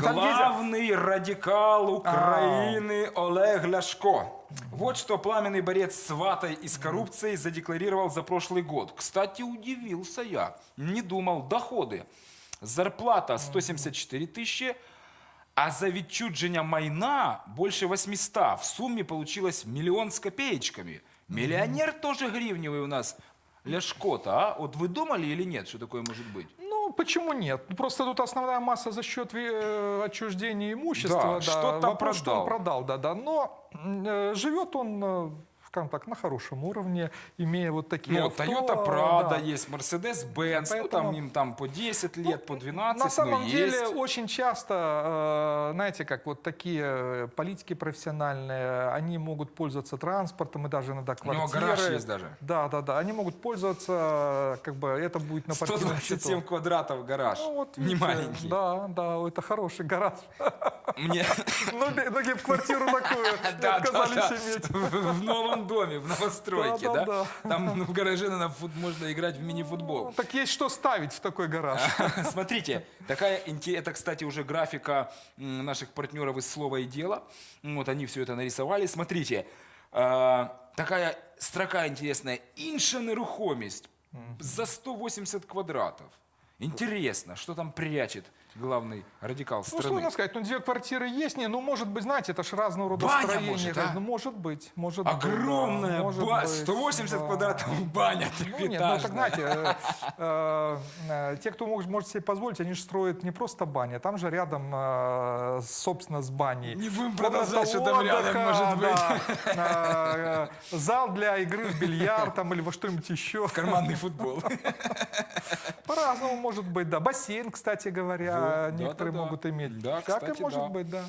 Главный радикал Украины Олег Ляшко. Вот что пламенный борец с ватой и с коррупцией задекларировал за прошлый год. Кстати, удивился я. Не думал. Доходы. Зарплата 174 тысячи, а за відчудження майна больше 800. В сумме получилось миллион с копеечками. Миллионер тоже гривневый у нас. Ляшко-то, а? Вот вы думали или нет, что такое может быть? Ну, почему нет? Ну, Просто тут основная масса за счет э, отчуждения имущества. Да, Да, что-то Вопрос, что он продал. продал, да, да. Но э, живет он, э, скажем так, на хорошем уровне, имея вот такие Ну, авто, Toyota Prado да. есть, Mercedes-Benz, ну Поэтому- там им там по 10 лет, по 12, На самом деле есть. очень часто, э, знаете, как вот такие э, политики профессиональные, они могут пользоваться транспортом и даже иногда квартиры. гараж есть даже. Да, да, да. Они могут пользоваться, как бы это будет на партийном счету. 127 квадратов гараж, Ну, вот, не видите, маленький. Да, да, это хороший гараж. Мне многие б квартиру да, отказались да, иметь. в в новом доме, в новостройке, Да, Там в гараже можно играть в мини-футбол. Ну, Так есть что ставить в такой гараж. Смотрите, такая, это, кстати, уже графика наших партнеров из «Слова и дела». Вот они все это нарисовали. Смотрите, э, такая строка интересная. «Інша нерухомість» за 180 квадратов. Интересно, что там прячет главный радикал Ну, страны. сложно сказать, ну, две квартиры есть, не, ну, может быть, знаете, это ж разного рода Баня, строения. может, а? Ну, может быть, может быть, да, Огромная может ба- быть, 180 да. квадратов баня Ну, нет, ну, так, знаете, э, э, э, те, кто может, может себе позволить, они же строят не просто бани, там же рядом, э, собственно, с баней. Не будем продолжать, что там рядом может быть. да, э, зал для игры в бильярд там, или во что-нибудь еще. Карманный футбол. По-разному может быть, да. Бассейн, кстати говоря, Вот, некоторые да-да-да. могут иметь. Да, Всякое кстати, может да. быть, да.